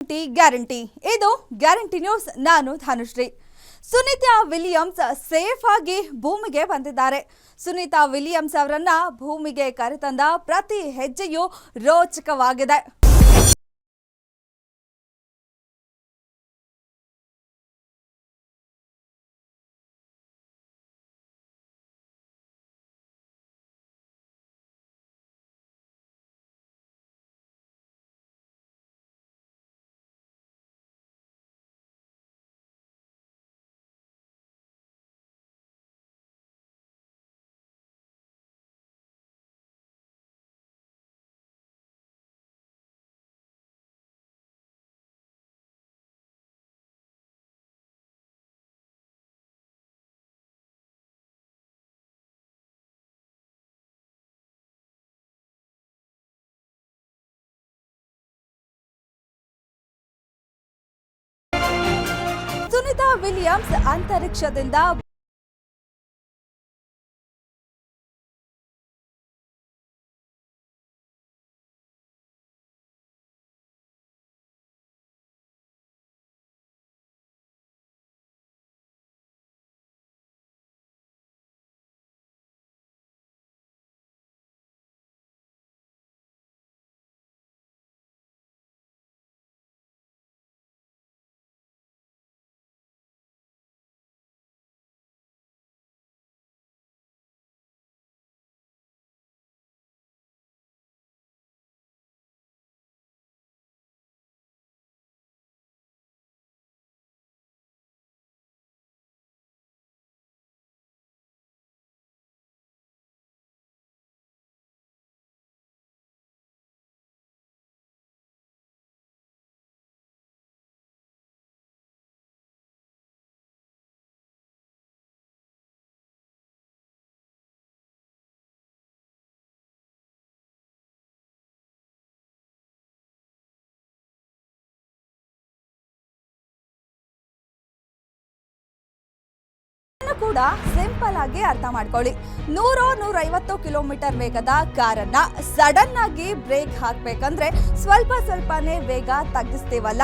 Guarantee guarantee ಇದು guarantee news ನಾನು Dhanushree Sunita Williams safe ಆಗಿ ಭೂಮಿಗೆ ಬಂದಿದ್ದಾರೆ. ಸುನೀತಾ ವಿಲಿಯಮ್ಸ್ ಅವರನ್ನ ಭೂಮಿಗೆ ಕರೆತಂದ ಪ್ರತಿ ಹೆಜ್ಜೆಯೂ ರೋಚಕವಾಗಿದೆ. ಸುನೀತಾ ವಿಲಿಯಮ್ಸ್ ಅಂತರಿಕ್ಷದಿಂದ ಕೂಡ ಸಿಂಪಲ್ ಆಗಿ ಅರ್ಥ ಮಾಡ್ಕೊಳ್ಳಿ. ನೂರು, ನೂರೈವತ್ತು ಕಿಲೋಮೀಟರ್ ವೇಗದ ಕಾರನ್ನ ಸಡನ್ ಆಗಿ ಬ್ರೇಕ್ ಹಾಕ್ಬೇಕಂದ್ರೆ ಸ್ವಲ್ಪ ಸ್ವಲ್ಪನೇ ವೇಗ ತಗ್ಗಿಸ್ತೀವಲ್ಲ.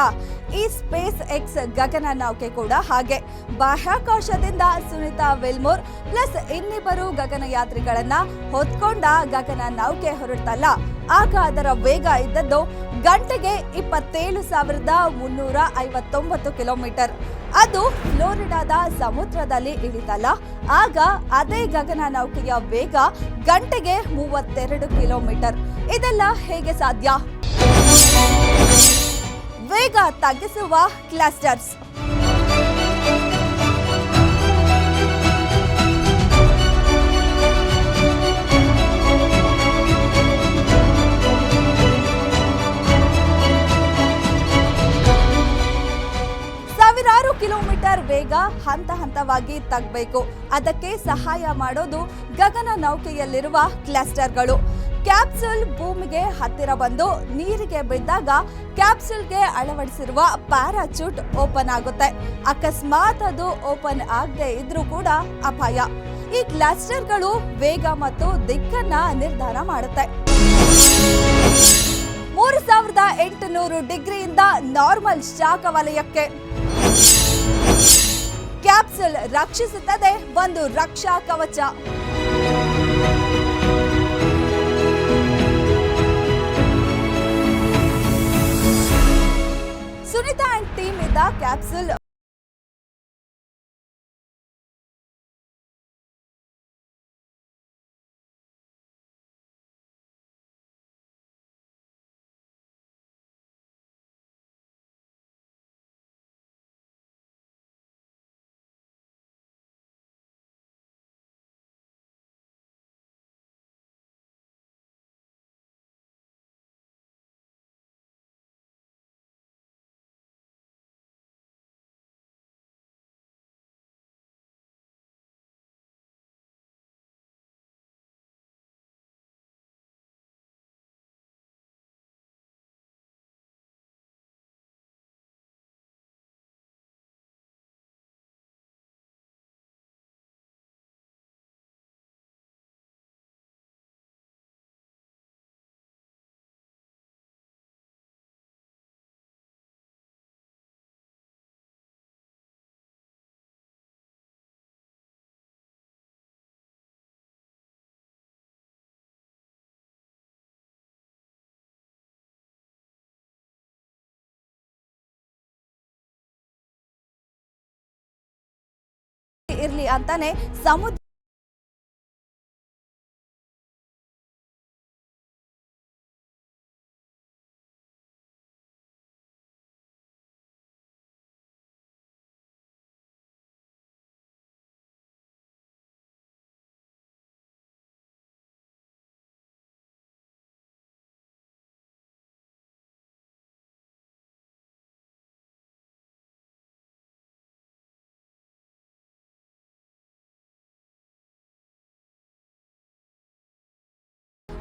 ಈ ಸ್ಪೇಸ್ ಎಕ್ಸ್ ಗಗನ ನೌಕೆ ಕೂಡ ಹಾಗೆ. ಬಾಹ್ಯಾಕಾಶದಿಂದ ಸುನಿತಾ ವಿಲ್ಮೋರ್ ಪ್ಲಸ್ ಇನ್ನಿಬ್ಬರು ಗಗನಯಾತ್ರಿಗಳನ್ನ ಹೊತ್ಕೊಂಡ ಗಗನ ನೌಕೆ ಹೊರಟಲ್ಲ ಆಗ ಅದರ ವೇಗ ಇದ್ದದ್ದು ಗಂಟೆಗೆ ಇಪ್ಪತ್ತೇಳು ಸಾವಿರದ ಮುನ್ನೂರ ಐವತ್ತೊಂಬತ್ತು ಕಿಲೋಮೀಟರ್. ಅದು ಫ್ಲೋರಿಡಾದ ಸಮುದ್ರದಲ್ಲಿ ಇಳಿತಲ್ಲ, ಆಗ ಅದೇ ಗಗನ ನೌಕೆಯ ವೇಗ ಗಂಟೆಗೆ ಮೂವತ್ತೆರಡು ಕಿಲೋಮೀಟರ್. ಇದೆಲ್ಲ ಹೇಗೆ ಸಾಧ್ಯ? ವೇಗ ತಗ್ಗಿಸುವ ಕ್ಲಸ್ಟರ್ಸ್. ಹಂತ ಹಂತವಾಗಿ ತಗ್ಬೇಕು. ಅದಕ್ಕೆ ಸಹಾಯ ಮಾಡೋದು ಗಗನ ನೌಕೆಯಲ್ಲಿರುವ ಕ್ಲಸ್ಟರ್ಗಳು. ಕ್ಯಾಪ್ಸುಲ್ ಭೂಮಿಗೆ ಹತ್ತಿರ ಬಂದು ನೀರಿಗೆ ಬಿದ್ದಾಗ ಕ್ಯಾಪ್ಸುಲ್ಗೆ ಅಳವಡಿಸಿರುವ ಪ್ಯಾರಾಚೂಟ್ ಓಪನ್ ಆಗುತ್ತೆ. ಅಕಸ್ಮಾತ್ ಅದು ಓಪನ್ ಆಗದೆ ಇದ್ರೂ ಕೂಡ ಅಪಾಯ. ಈ ಕ್ಲಸ್ಟರ್ಗಳು ವೇಗ ಮತ್ತು ದಿಕ್ಕನ್ನ ನಿರ್ಧಾರ ಮಾಡುತ್ತೆ. ಮೂರು ಸಾವಿರದ ಎಂಟುನೂರು ಡಿಗ್ರಿಯಿಂದ ನಾರ್ಮಲ್ ಶಾಖ ವಲಯಕ್ಕೆ. ಕ್ಯಾಪ್ಸುಲ್ ರಕ್ಷಿಸುತ್ತದೆ ಒಂದು ರಕ್ಷಾ ಕವಚ. ಸುನಿತಾ ಅಂಡ್ ಟೀಮ್ ಇದ್ದ ಕ್ಯಾಪ್ಸುಲ್ ಇರ್ಲಿ ಅಂತಾನೆ ಸಮುದ್ರ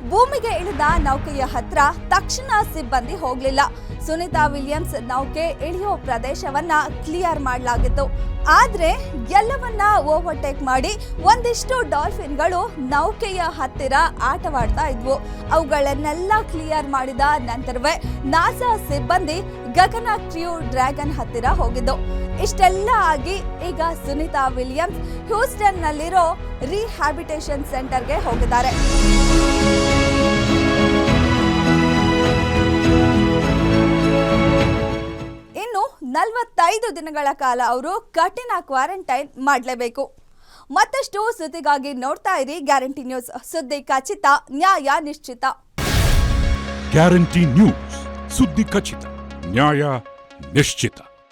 ಭೂಮಿಗೆ ಇಳಿದ ನೌಕೆಯ ಹತ್ರ ತಕ್ಷಣ ಸಿಬ್ಬಂದಿ ಹೋಗ್ಲಿಲ್ಲ. ಸುನಿತಾ ವಿಲಿಯಮ್ಸ್ ನೌಕೆ ಇಳಿಯೋ ಪ್ರದೇಶವನ್ನ ಕ್ಲಿಯರ್ ಮಾಡಲಾಗಿತ್ತು. ಆದ್ರೆ ಎಲ್ಲವನ್ನ ಓವರ್ಟೇಕ್ ಮಾಡಿ ಒಂದಿಷ್ಟು ಡಾಲ್ಫಿನ್ಗಳು ನೌಕೆಯ ಹತ್ತಿರ ಆಟವಾಡ್ತಾ ಇದ್ವು. ಅವುಗಳನ್ನೆಲ್ಲ ಕ್ಲಿಯರ್ ಮಾಡಿದ ನಂತರವೇ ನಾಸಾ ಸಿಬ್ಬಂದಿ ಗಗನ ಕ್ರಿಯೋ ಡ್ರ್ಯಾಗನ್ ಹತ್ತಿರ ಹೋಗಿದ್ದು. ಇಷ್ಟೆಲ್ಲ ಆಗಿ ಈಗ ಸುನಿತಾ ವಿಲಿಯಮ್ಸ್ ಹ್ಯೂಸ್ಟನ್ ನಲ್ಲಿರೋ ರಿಹ್ಯಾಬಿಟೇಷನ್ ಸೆಂಟರ್ಗೆ ಹೋಗಿದ್ದಾರೆ. ಇನ್ನು ನಲವತ್ತೈದು ದಿನಗಳ ಕಾಲ ಅವರು ಕಠಿಣ ಕ್ವಾರಂಟೈನ್ ಮಾಡಲೇಬೇಕು. ಮತ್ತಷ್ಟು ಸುದ್ದಿಗಾಗಿ ನೋಡ್ತಾ ಇರಿ ಗ್ಯಾರಂಟಿ ನ್ಯೂಸ್. ಸುದ್ದಿ ಖಚಿತ, ನ್ಯಾಯ ನಿಶ್ಚಿತ. ಗ್ಯಾರಂಟಿ ನ್ಯೂಸ್, ಸುದ್ದಿ ಖಚಿತ. ನ್ಯಾಯ ನಿಶ್ಚಿತ